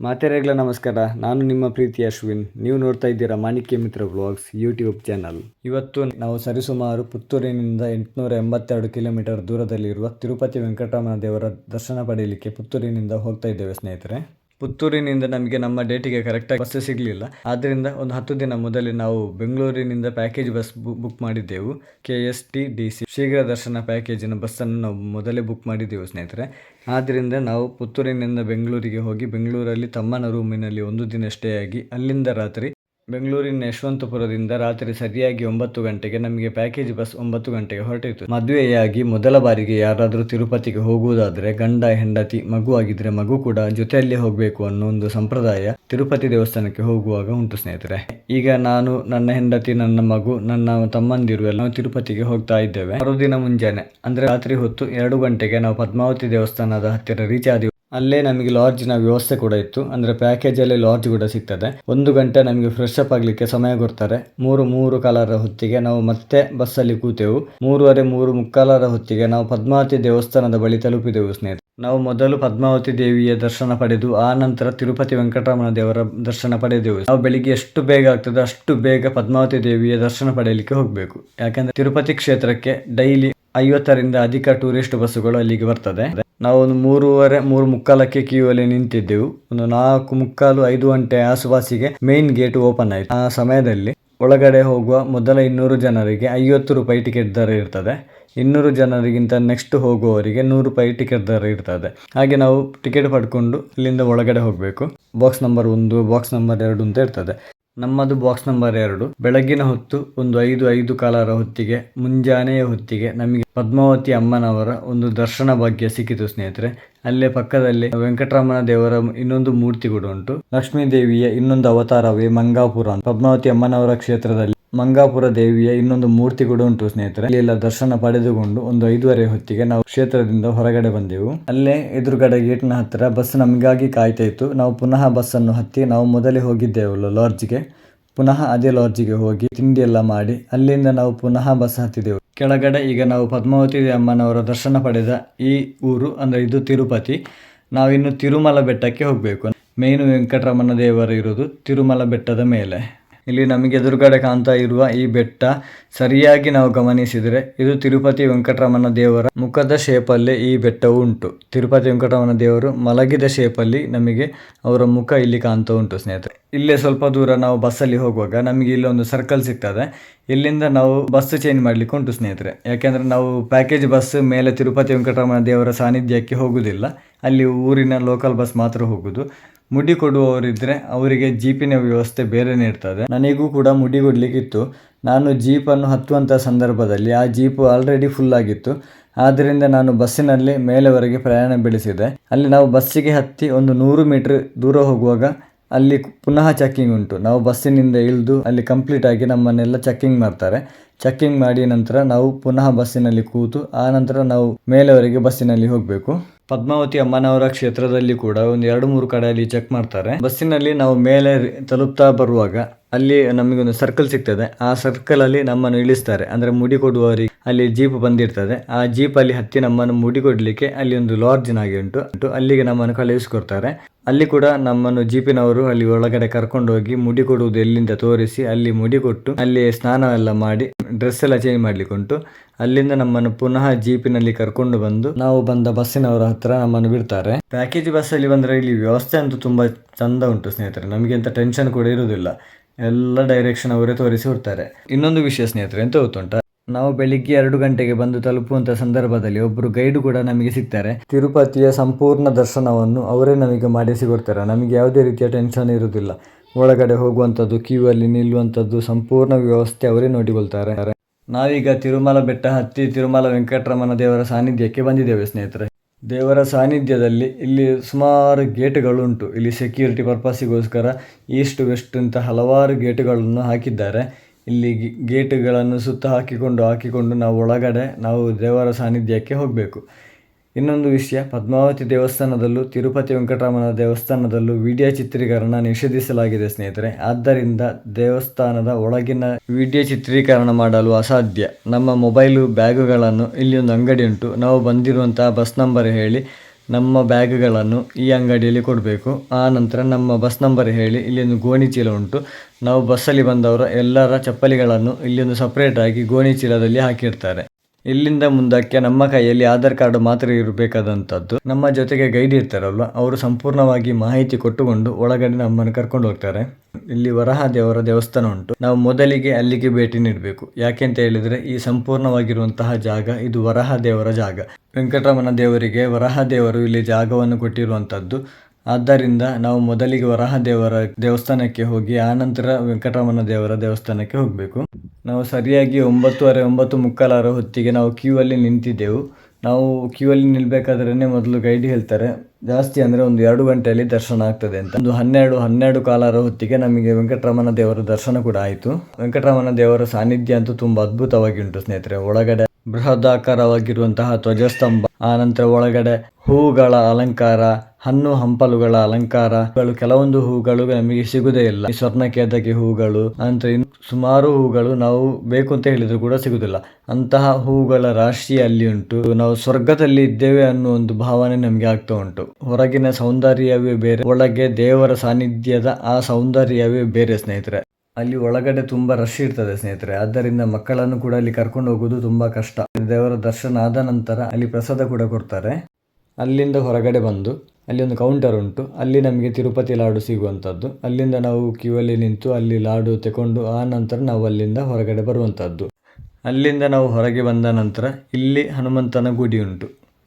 ಮಾತೆರೆಗ್ಲ ನಮಸ್ಕಾರ. ನಾನು ನಿಮ್ಮ ಪ್ರೀತಿ ಅಶ್ವಿನ್. ನೀವು ನೋಡ್ತಾ ಇದ್ದೀರಾ ಮಾಣಿಕ್ಯ ಮಿತ್ರ ವ್ಲಾಗ್ಸ್ ಯೂಟ್ಯೂಬ್ ಚಾನಲ್. ಇವತ್ತು ನಾವು ಸರಿಸುಮಾರು ಪುತ್ತೂರಿನಿಂದ ಎಂಟುನೂರ ಎಂಬತ್ತೆರಡು ಕಿಲೋಮೀಟರ್ ದೂರದಲ್ಲಿರುವ ತಿರುಪತಿ ವೆಂಕಟರಮಣ ದೇವರ ದರ್ಶನ ಪಡೆಯಲಿಕ್ಕೆ ಪುತ್ತೂರಿನಿಂದ ಹೋಗ್ತಾ ಇದ್ದೇವೆ ಸ್ನೇಹಿತರೆ. ಪುತ್ತೂರಿನಿಂದ ನಮಗೆ ನಮ್ಮ ಡೇಟಿಗೆ ಕರೆಕ್ಟಾಗಿ ಬಸ್ ಸಿಗಲಿಲ್ಲ. ಆದ್ದರಿಂದ ಒಂದು ಹತ್ತು ದಿನ ಮೊದಲೇ ನಾವು ಬೆಂಗಳೂರಿನಿಂದ ಪ್ಯಾಕೇಜ್ ಬಸ್ ಬುಕ್ ಮಾಡಿದ್ದೆವು. K S T D C ಶೀಘ್ರ ದರ್ಶನ ಪ್ಯಾಕೇಜಿನ ಬಸ್ಸನ್ನು ನಾವು ಮೊದಲೇ ಬುಕ್ ಮಾಡಿದ್ದೆವು ಸ್ನೇಹಿತರೆ. ಆದ್ದರಿಂದ ನಾವು ಪುತ್ತೂರಿನಿಂದ ಬೆಂಗಳೂರಿಗೆ ಹೋಗಿ ಬೆಂಗಳೂರಲ್ಲಿ ತಮ್ಮನ ರೂಮಿನಲ್ಲಿ ಒಂದು ದಿನ ಸ್ಟೇ ಆಗಿ ಅಲ್ಲಿಂದ ರಾತ್ರಿ ಬೆಂಗಳೂರಿನ ಯಶವಂತಪುರದಿಂದ ರಾತ್ರಿ ಸರಿಯಾಗಿ ಒಂಬತ್ತು ಗಂಟೆಗೆ ನಮಗೆ ಪ್ಯಾಕೇಜ್ ಬಸ್ ಒಂಬತ್ತು ಗಂಟೆಗೆ ಹೊರಟಿತ್ತು. ಮದುವೆಯಾಗಿ ಮೊದಲ ಬಾರಿಗೆ ಯಾರಾದರೂ ತಿರುಪತಿಗೆ ಹೋಗುವುದಾದರೆ ಗಂಡ, ಹೆಂಡತಿ, ಮಗು ಆಗಿದ್ರೆ ಮಗು ಕೂಡ ಜೊತೆಯಲ್ಲಿ ಹೋಗಬೇಕು ಅನ್ನೋ ಒಂದು ಸಂಪ್ರದಾಯ ತಿರುಪತಿ ದೇವಸ್ಥಾನಕ್ಕೆ ಹೋಗುವಾಗ ಉಂಟು ಸ್ನೇಹಿತರೆ. ಈಗ ನಾನು, ನನ್ನ ಹೆಂಡತಿ, ನನ್ನ ಮಗು, ನನ್ನ ತಮ್ಮಂದಿರು ಎಲ್ಲ ನಾವು ತಿರುಪತಿಗೆ ಹೋಗ್ತಾ ಇದ್ದೇವೆ. ಮರುದಿನ ಮುಂಜಾನೆ, ಅಂದ್ರೆ ರಾತ್ರಿ ಹೊತ್ತು ಎರಡು ಗಂಟೆಗೆ ನಾವು ಪದ್ಮಾವತಿ ದೇವಸ್ಥಾನದ ಹತ್ತಿರ ರೀಚ್ ಆದೆವು ಅಲ್ಲೇ ನಮಗೆ ಲಾಡ್ಜಿನ ವ್ಯವಸ್ಥೆ ಕೂಡ ಇತ್ತು. ಅಂದ್ರೆ ಪ್ಯಾಕೇಜ್ ಅಲ್ಲಿ ಲಾಡ್ಜ್ ಕೂಡ ಸಿಗ್ತದೆ. ಒಂದು ಗಂಟೆ ನಮಗೆ ಫ್ರೆಶ್ ಅಪ್ ಆಗಲಿಕ್ಕೆ ಸಮಯ ಕೊಡ್ತಾರೆ. ಮೂರು ಮೂರು ಕಾಲರ ಹೊತ್ತಿಗೆ ನಾವು ಮತ್ತೆ ಬಸ್ಸಲ್ಲಿ ಕೂತೆವು. ಮೂರುವರೆ, ಮೂರು ಮುಕ್ಕಾಲರ ಹೊತ್ತಿಗೆ ನಾವು ಪದ್ಮಾವತಿ ದೇವಸ್ಥಾನದ ಬಳಿ ತಲುಪಿದೆವು ಸ್ನೇಹಿತರೆ. ನಾವು ಮೊದಲು ಪದ್ಮಾವತಿ ದೇವಿಯ ದರ್ಶನ ಪಡೆದು, ಆ ನಂತರ ತಿರುಪತಿ ವೆಂಕಟರಮಣ ದೇವರ ದರ್ಶನ ಪಡೆದೆವು. ನಾವು ಬೆಳಿಗ್ಗೆ ಎಷ್ಟು ಬೇಗ ಆಗ್ತದೆ ಅಷ್ಟು ಬೇಗ ಪದ್ಮಾವತಿ ದೇವಿಯ ದರ್ಶನ ಪಡೆಯಲಿಕ್ಕೆ ಹೋಗಬೇಕು. ಯಾಕಂದ್ರೆ ತಿರುಪತಿ ಕ್ಷೇತ್ರಕ್ಕೆ ಡೈಲಿ ಐವತ್ತರಿಂದ ಅಧಿಕ ಟೂರಿಸ್ಟ್ ಬಸ್ಸುಗಳು ಅಲ್ಲಿಗೆ ಬರ್ತದೆ. ನಾವು ಒಂದು ಮೂರುವರೆ, ಮೂರು ಮುಕ್ಕಾಲಕ್ಕೆ ಕ್ಯೂ ಅಲ್ಲಿ ನಿಂತಿದ್ದೆವು. ಒಂದು ನಾಲ್ಕು ಮುಕ್ಕಾಲು ಐದು ಗಂಟೆ ಆಸುಪಾಸಿಗೆ ಮೇನ್ ಗೇಟ್ ಓಪನ್ ಆಯ್ತು. ಆ ಸಮಯದಲ್ಲಿ ಒಳಗಡೆ ಹೋಗುವ ಮೊದಲ ಇನ್ನೂರು ಜನರಿಗೆ ಐವತ್ತು ರೂಪಾಯಿ ಟಿಕೆಟ್ ದರ ಇರ್ತದೆ. ಇನ್ನೂರು ಜನರಿಗಿಂತ ನೆಕ್ಸ್ಟ್ ಹೋಗುವವರಿಗೆ ನೂರು ರೂಪಾಯಿ ಟಿಕೆಟ್ ದರ ಇರ್ತದೆ. ಹಾಗೆ ನಾವು ಟಿಕೆಟ್ ಪಡ್ಕೊಂಡು ಇಲ್ಲಿಂದ ಒಳಗಡೆ ಹೋಗಬೇಕು. ಬಾಕ್ಸ್ ನಂಬರ್ ಒಂದು ಬಾಕ್ಸ್ ನಂಬರ್ ಎರಡು ಅಂತ ಇರ್ತದೆ. ನಮ್ಮದು ಬಾಕ್ಸ್ ನಂಬರ್ ಎರಡು. ಬೆಳಗಿನ ಹೊತ್ತು, ಒಂದು ಐದು ಐದು ಕಾಲರ ಹೊತ್ತಿಗೆ, ಮುಂಜಾನೆಯ ಹೊತ್ತಿಗೆ ನಮಗೆ ಪದ್ಮಾವತಿ ಅಮ್ಮನವರ ಒಂದು ದರ್ಶನ ಭಾಗ್ಯ ಸಿಕ್ಕಿತು ಸ್ನೇಹಿತರೆ. ಅಲ್ಲೇ ಪಕ್ಕದಲ್ಲಿ ವೆಂಕಟರಮಣ ದೇವರ ಇನ್ನೊಂದು ಮೂರ್ತಿ ಕೂಡ ಉಂಟು. ಲಕ್ಷ್ಮೀ ದೇವಿಯ ಇನ್ನೊಂದು ಅವತಾರವೇ ಮಂಗಾಪುರ ಪದ್ಮಾವತಿ ಅಮ್ಮನವರ ಕ್ಷೇತ್ರದಲ್ಲಿ ಮಂಗಾಪುರ ದೇವಿಯ ಇನ್ನೊಂದು ಮೂರ್ತಿ ಕೂಡ ಉಂಟು ಸ್ನೇಹಿತರೆ. ಇಲ್ಲೆಲ್ಲ ದರ್ಶನ ಪಡೆದುಕೊಂಡು ಒಂದು ಐದುವರೆ ಹೊತ್ತಿಗೆ ನಾವು ಕ್ಷೇತ್ರದಿಂದ ಹೊರಗಡೆ ಬಂದೆವು. ಅಲ್ಲೇ ಎದುರುಗಡೆ ಗೇಟ್ನ ಹತ್ತಿರ ಬಸ್ ನಮಗಾಗಿ ಕಾಯ್ತಾ ಇತ್ತು. ನಾವು ಪುನಃ ಬಸ್ಸನ್ನು ಹತ್ತಿ ನಾವು ಮೊದಲೇ ಹೋಗಿದ್ದೆವು ಲಾಡ್ಜ್ಗೆ. ಪುನಃ ಅದೇ ಲಾಡ್ಜಿಗೆ ಹೋಗಿ ತಿಂಡಿ ಎಲ್ಲ ಮಾಡಿ ಅಲ್ಲಿಂದ ನಾವು ಪುನಃ ಬಸ್ ಹತ್ತಿದೆವು. ಕೆಳಗಡೆ ಈಗ ನಾವು ಪದ್ಮಾವತಿ ಅಮ್ಮನವರ ದರ್ಶನ ಪಡೆದ ಈ ಊರು ಅಂದರೆ ಇದು ತಿರುಪತಿ. ನಾವಿನ್ನು ತಿರುಮಲ ಬೆಟ್ಟಕ್ಕೆ ಹೋಗಬೇಕು. ಮೇನು ವೆಂಕಟರಮಣ ದೇವರು ಇರೋದು ತಿರುಮಲ ಬೆಟ್ಟದ ಮೇಲೆ. ಇಲ್ಲಿ ನಮಗೆ ಎದುರುಗಡೆ ಕಾಣ್ತಾ ಇರುವ ಈ ಬೆಟ್ಟ ಸರಿಯಾಗಿ ನಾವು ಗಮನಿಸಿದರೆ ಇದು ತಿರುಪತಿ ವೆಂಕಟರಮಣ ದೇವರ ಮುಖದ ಶೇಪಲ್ಲಿ ಈ ಬೆಟ್ಟವು ಉಂಟು. ತಿರುಪತಿ ವೆಂಕಟರಮಣ ದೇವರು ಮಲಗಿದ ಶೇಪಲ್ಲಿ ನಮಗೆ ಅವರ ಮುಖ ಇಲ್ಲಿ ಕಾಣ್ತಾ ಉಂಟು ಸ್ನೇಹಿತರೆ. ಇಲ್ಲೇ ಸ್ವಲ್ಪ ದೂರ ನಾವು ಬಸ್ಸಲ್ಲಿ ಹೋಗುವಾಗ ನಮಗೆ ಇಲ್ಲಿ ಒಂದು ಸರ್ಕಲ್ ಸಿಗ್ತದೆ. ಇಲ್ಲಿಂದ ನಾವು ಬಸ್ ಚೇಂಜ್ ಮಾಡ್ಲಿಕ್ಕೆ ಉಂಟು ಸ್ನೇಹಿತರೆ. ಯಾಕೆಂದ್ರೆ ನಾವು ಪ್ಯಾಕೇಜ್ ಬಸ್ ಮೇಲೆ ತಿರುಪತಿ ವೆಂಕಟರಮಣ ದೇವರ ಸಾನ್ನಿಧ್ಯಕ್ಕೆ ಹೋಗುವುದಿಲ್ಲ ಅಲ್ಲಿ ಊರಿನ ಲೋಕಲ್ ಬಸ್ ಮಾತ್ರ ಹೋಗುದು. ಮುಡಿ ಕೊಡುವವರಿದ್ದರೆ ಅವರಿಗೆ ಜೀಪಿನ ವ್ಯವಸ್ಥೆ ಬೇರೆ ಇರ್ತದೆ ನನಗೂ ಕೂಡ ಮುಡಿ ಕೊಡಲಿಕ್ಕಿತ್ತು. ನಾನು ಜೀಪನ್ನು ಹತ್ತುವಂಥ ಸಂದರ್ಭದಲ್ಲಿ ಆ ಜೀಪು ಆಲ್ರೆಡಿ ಫುಲ್ ಆಗಿತ್ತು. ಆದ್ದರಿಂದ ನಾನು ಬಸ್ಸಿನಲ್ಲಿ ಮೇಲೆವರೆಗೆ ಪ್ರಯಾಣ ಬೆಳೆಸಿದೆ. ಅಲ್ಲಿ ನಾವು ಬಸ್ಸಿಗೆ ಹತ್ತಿ ಒಂದು ನೂರು ಮೀಟ್ರ್ ದೂರ ಹೋಗುವಾಗ ಅಲ್ಲಿ ಪುನಃ ಚೆಕ್ಕಿಂಗ್ ಉಂಟು. ನಾವು ಬಸ್ಸಿನಿಂದ ಇಳಿದು ಅಲ್ಲಿ ಕಂಪ್ಲೀಟ್ ಆಗಿ ನಮ್ಮನ್ನೆಲ್ಲ ಚೆಕ್ಕಿಂಗ್ ಮಾಡ್ತಾರೆ. ಚೆಕ್ಕಿಂಗ್ ಮಾಡಿ ನಂತರ ನಾವು ಪುನಃ ಬಸ್ಸಿನಲ್ಲಿ ಕೂತು, ಆ ನಂತರ ನಾವು ಮೇಲೆವರೆಗೆ ಬಸ್ಸಿನಲ್ಲಿ ಹೋಗಬೇಕು. ಪದ್ಮಾವತಿ ಅಮ್ಮನವರ ಕ್ಷೇತ್ರದಲ್ಲಿ ಕೂಡ ಒಂದು ಎರಡು ಮೂರು ಕಡೆಯಲ್ಲಿ ಚೆಕ್ ಮಾಡ್ತಾರೆ. ಬಸ್ಸಿನಲ್ಲಿ ನಾವು ಮೇಲೆ ತಲುಪ್ತಾ ಬರುವಾಗ ಅಲ್ಲಿ ನಮಗೆ ಒಂದು ಸರ್ಕಲ್ ಸಿಗ್ತದೆ. ಆ ಸರ್ಕಲ್ ಅಲ್ಲಿ ನಮ್ಮನ್ನು ಇಳಿಸ್ತಾರೆ. ಅಂದ್ರೆ ಮುಡಿ ಕೊಡುವವರಿಗೆ ಅಲ್ಲಿ ಜೀಪ್ ಬಂದಿರ್ತದೆ. ಆ ಜೀಪ್ ಅಲ್ಲಿ ಹತ್ತಿ ನಮ್ಮನ್ನು ಮುಡಿ ಕೊಡ್ಲಿಕ್ಕೆ ಅಲ್ಲಿ ಒಂದು ಲಾಡ್ಜಿನ ಆಗಿ ಉಂಟು. ಉಂಟು. ಅಲ್ಲಿಗೆ ನಮ್ಮನ್ನು ಕಳುಹಿಸಿಕೊಡ್ತಾರೆ. ಅಲ್ಲಿ ಕೂಡ ನಮ್ಮನ್ನು ಜೀಪಿನವರು ಅಲ್ಲಿ ಒಳಗಡೆ ಕರ್ಕೊಂಡು ಹೋಗಿ ಮುಡಿ ಕೊಡುವುದು ಎಲ್ಲಿಂದ ತೋರಿಸಿ ಅಲ್ಲಿ ಮುಡಿ ಕೊಟ್ಟು ಅಲ್ಲಿ ಸ್ನಾನ ಎಲ್ಲ ಮಾಡಿ ಡ್ರೆಸ್ ಎಲ್ಲ ಚೇಂಜ್ ಮಾಡ್ಲಿಕ್ಕೆ ಉಂಟು. ಅಲ್ಲಿಂದ ನಮ್ಮನ್ನು ಪುನಃ ಜೀಪಿನಲ್ಲಿ ಕರ್ಕೊಂಡು ಬಂದು ನಾವು ಬಂದ ಬಸ್ಸಿನವರ ಹತ್ರ ನಮ್ಮನ್ನು ಬಿಡ್ತಾರೆ. ಪ್ಯಾಕೇಜ್ ಬಸ್ಸಲ್ಲಿ ಬಂದ್ರೆ ಇಲ್ಲಿ ವ್ಯವಸ್ಥೆ ಅಂತೂ ತುಂಬಾ ಚಂದ ಉಂಟು ಸ್ನೇಹಿತರೆ. ನಮಗೆ ಅಂತ ಟೆನ್ಷನ್ ಕೂಡ ಇರುವುದಿಲ್ಲ. ಎಲ್ಲ ಡೈರೆಕ್ಷನ್ ಅವರೇ ತೋರಿಸಿ ಕೊಡ್ತಾರೆ. ಇನ್ನೊಂದು ವಿಷಯ ಸ್ನೇಹಿತರೆ, ಎಂತ ಗೊತ್ತುಂಟ? ನಾವು ಬೆಳಿಗ್ಗೆ ಎರಡು ಗಂಟೆಗೆ ಬಂದು ತಲುಪುವಂತ ಸಂದರ್ಭದಲ್ಲಿ ಒಬ್ಬರು ಗೈಡ್ ಕೂಡ ನಮಗೆ ಸಿಗ್ತಾರೆ. ತಿರುಪತಿಯ ಸಂಪೂರ್ಣ ದರ್ಶನವನ್ನು ಅವರೇ ನಮಗೆ ಮಾಡಿಸಿಕೊಡ್ತಾರೆ ನಮಗೆ ಯಾವುದೇ ರೀತಿಯ ಟೆನ್ಷನ್ ಇರುವುದಿಲ್ಲ. ಒಳಗಡೆ ಹೋಗುವಂಥದ್ದು ಕ್ಯೂ ಅಲ್ಲಿ ನಿಲ್ಲುವಂಥದ್ದು, ಸಂಪೂರ್ಣ ವ್ಯವಸ್ಥೆ ಅವರೇ ನೋಡಿಕೊಳ್ತಾರೆ. ನಾವೀಗ ತಿರುಮಲ ಬೆಟ್ಟ ಹತ್ತಿ ತಿರುಮಲ ವೆಂಕಟರಮಣ ದೇವರ ಸಾನ್ನಿಧ್ಯಕ್ಕೆ ಬಂದಿದ್ದೇವೆ ಸ್ನೇಹಿತರೆ. ದೇವರ ಸಾನ್ನಿಧ್ಯದಲ್ಲಿ ಇಲ್ಲಿ ಸುಮಾರು ಗೇಟ್ಗಳುಂಟು. ಇಲ್ಲಿ ಸೆಕ್ಯೂರಿಟಿ ಪರ್ಪಸ್ಸಿಗೋಸ್ಕರ ಈಸ್ಟ್ ವೆಸ್ಟ್ ಅಂತ ಹಲವಾರು ಗೇಟ್ಗಳನ್ನು ಹಾಕಿದ್ದಾರೆ. ಇಲ್ಲಿ ಗೇಟ್ಗಳನ್ನು ಸುತ್ತ ಹಾಕಿಕೊಂಡು ಹಾಕಿಕೊಂಡು ನಾವು ಒಳಗಡೆ ನಾವು ದೇವರ ಸಾನ್ನಿಧ್ಯಕ್ಕೆ ಹೋಗಬೇಕು. ಇನ್ನೊಂದು ವಿಷಯ, ಪದ್ಮಾವತಿ ದೇವಸ್ಥಾನದಲ್ಲೂ ತಿರುಪತಿ ವೆಂಕಟರಮಣ ದೇವಸ್ಥಾನದಲ್ಲೂ ವಿಡಿಯೋ ಚಿತ್ರೀಕರಣ ನಿಷೇಧಿಸಲಾಗಿದೆ ಸ್ನೇಹಿತರೆ. ಆದ್ದರಿಂದ ದೇವಸ್ಥಾನದ ಒಳಗಿನ ವಿಡಿಯೋ ಚಿತ್ರೀಕರಣ ಮಾಡಲು ಅಸಾಧ್ಯ. ನಮ್ಮ ಮೊಬೈಲು ಬ್ಯಾಗುಗಳನ್ನು ಇಲ್ಲಿ ಒಂದು ಅಂಗಡಿ ಉಂಟು. ನಾವು ಬಂದಿರುವಂತಹ ಬಸ್ ನಂಬರ್ ಹೇಳಿ ನಮ್ಮ ಬ್ಯಾಗುಗಳನ್ನು ಈ ಅಂಗಡಿಯಲ್ಲಿ ಕೊಡಬೇಕು. ಆ ನಂತರ ನಮ್ಮ ಬಸ್ ನಂಬರ್ ಹೇಳಿ ಇಲ್ಲಿ ಒಂದು ಗೋಣಿ ಚೀಲ ಉಂಟು. ನಾವು ಬಸ್ಸಲ್ಲಿ ಬಂದವರ ಎಲ್ಲರ ಚಪ್ಪಲಿಗಳನ್ನು ಇಲ್ಲಿ ಒಂದು ಸಪ್ರೇಟ್ ಆಗಿ ಗೋಣಿ ಚೀಲದಲ್ಲಿ ಹಾಕಿರ್ತಾರೆ. ಇಲ್ಲಿಂದ ಮುಂದಕ್ಕೆ ನಮ್ಮ ಕೈಯಲ್ಲಿ ಆಧಾರ್ ಕಾರ್ಡ್ ಮಾತ್ರ ಇರಬೇಕಾದಂಥದ್ದು ನಮ್ಮ ಜೊತೆಗೆ ಗೈಡ್ ಇರ್ತಾರಲ್ವ? ಅವರು ಸಂಪೂರ್ಣವಾಗಿ ಮಾಹಿತಿ ಕೊಟ್ಟುಕೊಂಡು ಒಳಗಡೆ ನಮ್ಮನ್ನು ಕರ್ಕೊಂಡು ಹೋಗ್ತಾರೆ. ಇಲ್ಲಿ ವರಹ ದೇವರ ದೇವಸ್ಥಾನ ಉಂಟು. ನಾವು ಮೊದಲಿಗೆ ಅಲ್ಲಿಗೆ ಭೇಟಿ ನೀಡಬೇಕು. ಯಾಕೆಂತ ಹೇಳಿದ್ರೆ ಈ ಸಂಪೂರ್ಣವಾಗಿರುವಂತಹ ಜಾಗ ಇದು ವರಹ ದೇವರ ಜಾಗ. ವೆಂಕಟರಮಣ ದೇವರಿಗೆ ವರಹ ದೇವರು ಇಲ್ಲಿ ಜಾಗವನ್ನು ಕೊಟ್ಟಿರುವಂತದ್ದು. ಆದ್ದರಿಂದ ನಾವು ಮೊದಲಿಗೆ ವರಹ ದೇವರ ದೇವಸ್ಥಾನಕ್ಕೆ ಹೋಗಿ, ಆನಂತರ ವೆಂಕಟರಮಣ ದೇವರ ದೇವಸ್ಥಾನಕ್ಕೆ ಹೋಗಬೇಕು. ನಾವು ಸರಿಯಾಗಿ ಒಂಬತ್ತುವರೆ, ಒಂಬತ್ತು ಮುಕ್ಕಾಲರ ಹೊತ್ತಿಗೆ ನಾವು ಕ್ಯೂ ಅಲ್ಲಿ ನಿಂತಿದ್ದೆವು. ನಾವು ಕ್ಯೂ ಅಲ್ಲಿ ನಿಲ್ಬೇಕಾದ್ರೇ ಮೊದಲು ಗೈಡ್ ಹೇಳ್ತಾರೆ, ಜಾಸ್ತಿ ಅಂದರೆ ಒಂದು ಎರಡು ಗಂಟೆಯಲ್ಲಿ ದರ್ಶನ ಆಗ್ತದೆ ಅಂತ. ಒಂದು ಹನ್ನೆರಡು ಹನ್ನೆರಡು ಕಾಲರ ಹೊತ್ತಿಗೆ ನಮಗೆ ವೆಂಕಟರಮಣ ದೇವರ ದರ್ಶನ ಕೂಡ ಆಯಿತು. ವೆಂಕಟರಮಣ ದೇವರ ಸಾನ್ನಿಧ್ಯ ಅಂತೂ ತುಂಬ ಅದ್ಭುತವಾಗಿ ಉಂಟು ಸ್ನೇಹಿತರೆ. ಒಳಗಡೆ ಬೃಹದಾಕಾರವಾಗಿರುವಂತಹ ಧ್ವಜಸ್ತಂಭ, ಆ ನಂತರ ಒಳಗಡೆ ಹೂಗಳ ಅಲಂಕಾರ, ಹಣ್ಣು ಹಂಪಲುಗಳ ಅಲಂಕಾರಗಳು ಕೆಲವೊಂದು ಹೂಗಳು ನಮಗೆ ಸಿಗುದೇ ಇಲ್ಲ. ಈ ಸ್ವರ್ಣ ಕೇತಕಿ ಹೂಗಳು ಅಂತ ಇನ್ನು ಸುಮಾರು ಹೂಗಳು ನಾವು ಬೇಕು ಅಂತ ಹೇಳಿದ್ರು ಕೂಡ ಸಿಗುದಿಲ್ಲ. ಅಂತಹ ಹೂಗಳ ರಾಶಿ ಅಲ್ಲಿ ಉಂಟು. ನಾವು ಸ್ವರ್ಗದಲ್ಲಿ ಇದ್ದೇವೆ ಅನ್ನೋ ಒಂದು ಭಾವನೆ ನಮಗೆ ಆಗ್ತಾ ಉಂಟು. ಹೊರಗಿನ ಸೌಂದರ್ಯವೇ ಬೇರೆ, ಒಳಗೆ ದೇವರ ಸಾನ್ನಿಧ್ಯದ ಆ ಸೌಂದರ್ಯವೇ ಬೇರೆ ಸ್ನೇಹಿತರೆ. ಅಲ್ಲಿ ಒಳಗಡೆ ತುಂಬ ರಶ್ ಇರ್ತದೆ ಸ್ನೇಹಿತರೆ. ಆದ್ದರಿಂದ ಮಕ್ಕಳನ್ನು ಕೂಡ ಅಲ್ಲಿ ಕರ್ಕೊಂಡು ಹೋಗೋದು ತುಂಬಾ ಕಷ್ಟ. ದೇವರ ದರ್ಶನ ಆದ ನಂತರ ಅಲ್ಲಿ ಪ್ರಸಾದ ಕೂಡ ಕೊಡ್ತಾರೆ. ಅಲ್ಲಿಂದ ಹೊರಗಡೆ ಬಂದು ಅಲ್ಲಿ ಒಂದು ಕೌಂಟರ್ ಉಂಟು. ಅಲ್ಲಿ ನಮಗೆ ತಿರುಪತಿ ಲಾಡು ಸಿಗುವಂಥದ್ದು ಅಲ್ಲಿಂದ ನಾವು ಕ್ಯೂ ನಿಂತು ಅಲ್ಲಿ ಲಾಡು ತಗೊಂಡು ಆ ನಂತರ ನಾವು ಅಲ್ಲಿಂದ ಹೊರಗಡೆ ಬರುವಂಥದ್ದು ಅಲ್ಲಿಂದ ನಾವು ಹೊರಗೆ ಬಂದ ನಂತರ ಇಲ್ಲಿ ಹನುಮಂತನ ಗುಡಿ ಉಂಟು.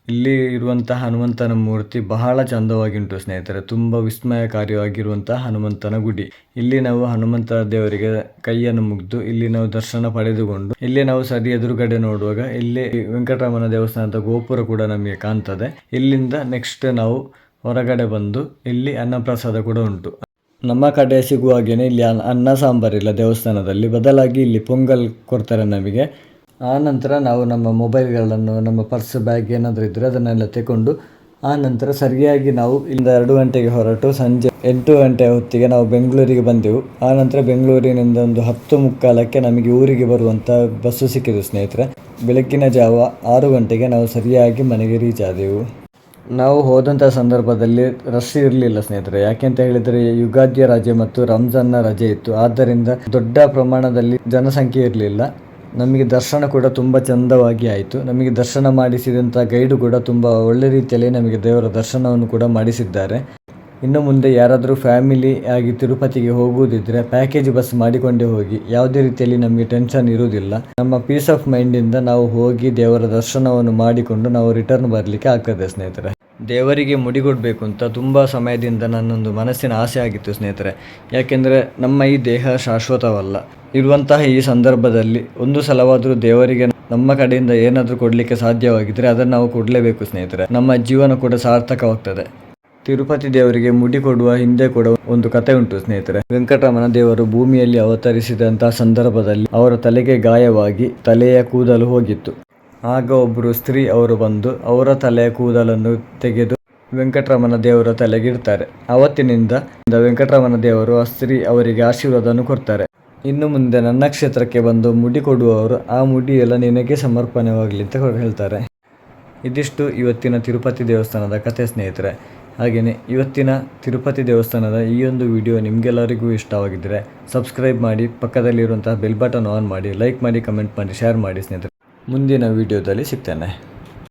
ಇಲ್ಲಿ ಇರುವಂತಹ ಹನುಮಂತನ ಮೂರ್ತಿ ಬಹಳ ಚಂದವಾಗಿ ಉಂಟು ಸ್ನೇಹಿತರೆ. ತುಂಬ ವಿಸ್ಮಯಕಾರಿಯಾಗಿರುವಂತಹ ಹನುಮಂತನ ಗುಡಿ. ಇಲ್ಲಿ ನಾವು ಹನುಮಂತ ದೇವರಿಗೆ ಕೈಯನ್ನು ಮುಗ್ದು, ಇಲ್ಲಿ ನಾವು ದರ್ಶನ ಪಡೆದುಕೊಂಡು, ಇಲ್ಲಿ ನಾವು ಸರಿ ಎದುರುಗಡೆ ನೋಡುವಾಗ ಇಲ್ಲಿ ವೆಂಕಟರಮಣ ದೇವಸ್ಥಾನದ ಗೋಪುರ ಕೂಡ ನಮಗೆ ಕಾಣ್ತದೆ. ಇಲ್ಲಿಂದ ನೆಕ್ಸ್ಟ್ ನಾವು ಹೊರಗಡೆ ಬಂದು ಇಲ್ಲಿ ಅನ್ನಪ್ರಸಾದ ಕೂಡ ಉಂಟು. ನಮ್ಮ ಕಡೆ ಸಿಗುವ ಹಾಗೇನೆ ಇಲ್ಲಿ ಅನ್ನ- ಅನ್ನ ಸಾಂಬಾರಿಲ್ಲ ದೇವಸ್ಥಾನದಲ್ಲಿ. ಬದಲಾಗಿ ಇಲ್ಲಿ ಪೊಂಗಲ್ ಕೊಡ್ತಾರೆ ನಮಗೆ. ಆ ನಂತರ ನಾವು ನಮ್ಮ ಮೊಬೈಲ್ಗಳನ್ನು, ನಮ್ಮ ಪರ್ಸ್ ಬ್ಯಾಗ್ ಏನಾದರೂ ಇದ್ದರೆ ಅದನ್ನೆಲ್ಲ ತಗೊಂಡು ಆ ನಂತರ ಸರಿಯಾಗಿ ನಾವು ಇಲ್ಲಿಂದ ಎರಡು ಗಂಟೆಗೆ ಹೊರಟು ಸಂಜೆ ಎಂಟು ಗಂಟೆ ಹೊತ್ತಿಗೆ ನಾವು ಬೆಂಗಳೂರಿಗೆ ಬಂದೆವು. ಆ ನಂತರ ಬೆಂಗಳೂರಿನಿಂದ ಒಂದು ಹತ್ತು ಮುಕ್ಕಾಲಕ್ಕೆ ನಮಗೆ ಊರಿಗೆ ಬರುವಂಥ ಬಸ್ಸು ಸಿಕ್ಕಿತು ಸ್ನೇಹಿತರೆ. ಬೆಳಗ್ಗಿನ ಜಾವ ಆರು ಗಂಟೆಗೆ ನಾವು ಸರಿಯಾಗಿ ಮನೆಗೆ ರೀಚ್ ಆದೆವು. ನಾವು ಹೋದಂಥ ಸಂದರ್ಭದಲ್ಲಿ ರಶ್ ಇರಲಿಲ್ಲ ಸ್ನೇಹಿತರೆ. ಯಾಕೆಂತ ಹೇಳಿದರೆ ಯುಗಾದಿಯ ರಜೆ ಮತ್ತು ರಂಜಾನ್ನ ರಜೆ ಇತ್ತು. ಆದ್ದರಿಂದ ದೊಡ್ಡ ಪ್ರಮಾಣದಲ್ಲಿ ಜನಸಂಖ್ಯೆ ಇರಲಿಲ್ಲ. ನಮಗೆ ದರ್ಶನ ಕೂಡ ತುಂಬ ಚಂದವಾಗಿ ಆಯಿತು. ನಮಗೆ ದರ್ಶನ ಮಾಡಿಸಿದಂಥ ಗೈಡು ಕೂಡ ತುಂಬ ಒಳ್ಳೆ ರೀತಿಯಲ್ಲಿ ನಮಗೆ ದೇವರ ದರ್ಶನವನ್ನು ಕೂಡ ಮಾಡಿಸಿದ್ದಾರೆ. ಇನ್ನು ಮುಂದೆ ಯಾರಾದರೂ ಫ್ಯಾಮಿಲಿ ಆಗಿ ತಿರುಪತಿಗೆ ಹೋಗುವುದಿದ್ದರೆ ಪ್ಯಾಕೇಜ್ ಬಸ್ ಮಾಡಿಕೊಂಡೇ ಹೋಗಿ. ಯಾವುದೇ ರೀತಿಯಲ್ಲಿ ನಮಗೆ ಟೆನ್ಷನ್ ಇರುವುದಿಲ್ಲ. ನಮ್ಮ ಪೀಸ್ ಆಫ್ ಮೈಂಡಿಂದ ನಾವು ಹೋಗಿ ದೇವರ ದರ್ಶನವನ್ನು ಮಾಡಿಕೊಂಡು ನಾವು ರಿಟರ್ನ್ ಬರಲಿಕ್ಕೆ ಆಗ್ತದೆ ಸ್ನೇಹಿತರೆ. ದೇವರಿಗೆ ಮುಡಿಗೊಡಬೇಕು ಅಂತ ತುಂಬ ಸಮಯದಿಂದ ನನ್ನೊಂದು ಮನಸ್ಸಿನ ಆಸೆ ಆಗಿತ್ತು ಸ್ನೇಹಿತರೆ. ಯಾಕೆಂದರೆ ನಮ್ಮ ಈ ದೇಹ ಶಾಶ್ವತವಲ್ಲ. ಇರುವಂತಹ ಈ ಸಂದರ್ಭದಲ್ಲಿ ಒಂದು ಸಲವಾದರೂ ದೇವರಿಗೆ ನಮ್ಮ ಕಡೆಯಿಂದ ಏನಾದರೂ ಕೊಡಲಿಕ್ಕೆ ಸಾಧ್ಯವಾಗಿದ್ದರೆ ಅದನ್ನು ನಾವು ಕೊಡಲೇಬೇಕು ಸ್ನೇಹಿತರೆ. ನಮ್ಮ ಜೀವನ ಕೂಡ ಸಾರ್ಥಕವಾಗ್ತದೆ. ತಿರುಪತಿ ದೇವರಿಗೆ ಮುಡಿ ಕೊಡುವ, ಹಿಂದೆ ಕೂಡ ಒಂದು ಕತೆ ಉಂಟು ಸ್ನೇಹಿತರೆ. ವೆಂಕಟರಮಣ ದೇವರು ಭೂಮಿಯಲ್ಲಿ ಅವತರಿಸಿದಂತಹ ಸಂದರ್ಭದಲ್ಲಿ ಅವರ ತಲೆಗೆ ಗಾಯವಾಗಿ ತಲೆಯ ಕೂದಲು ಹೋಗಿತ್ತು. ಆಗ ಒಬ್ಬರು ಸ್ತ್ರೀ ಅವರು ಬಂದು ಅವರ ತಲೆಯ ಕೂದಲನ್ನು ತೆಗೆದು ವೆಂಕಟರಮಣ ದೇವರ ತಲೆಗಿಡ್ತಾರೆ ಅವತ್ತಿನಿಂದ ವೆಂಕಟರಮಣ ದೇವರು ಆ ಸ್ತ್ರೀ ಅವರಿಗೆ ಆಶೀರ್ವಾದವನ್ನು ಕೊಡ್ತಾರೆ. ಇನ್ನು ಮುಂದೆ ನನ್ನ ಕ್ಷೇತ್ರಕ್ಕೆ ಬಂದು ಮುಡಿ ಕೊಡುವವರು ಆ ಎಲ್ಲ ನಿನಗೆ ಸಮರ್ಪಣೆವಾಗಲಿ ಅಂತ ಹೇಳ್ತಾರೆ. ಇದಿಷ್ಟು ಇವತ್ತಿನ ತಿರುಪತಿ ದೇವಸ್ಥಾನದ ಕಥೆ ಸ್ನೇಹಿತರೆ. ಹಾಗೆಯೇ ಇವತ್ತಿನ ತಿರುಪತಿ ದೇವಸ್ಥಾನದ ಈ ಒಂದು ವಿಡಿಯೋ ನಿಮಗೆಲ್ಲರಿಗೂ ಇಷ್ಟವಾಗಿದ್ದರೆ ಸಬ್ಸ್ಕ್ರೈಬ್ ಮಾಡಿ, ಪಕ್ಕದಲ್ಲಿರುವಂತಹ ಬೆಲ್ ಬಟನ್ ಆನ್ ಮಾಡಿ, ಲೈಕ್ ಮಾಡಿ, ಕಮೆಂಟ್ ಮಾಡಿ, ಶೇರ್ ಮಾಡಿ ಸ್ನೇಹಿತರೆ. ಮುಂದಿನ ವಿಡಿಯೋದಲ್ಲಿ ಸಿಗ್ತೇನೆ.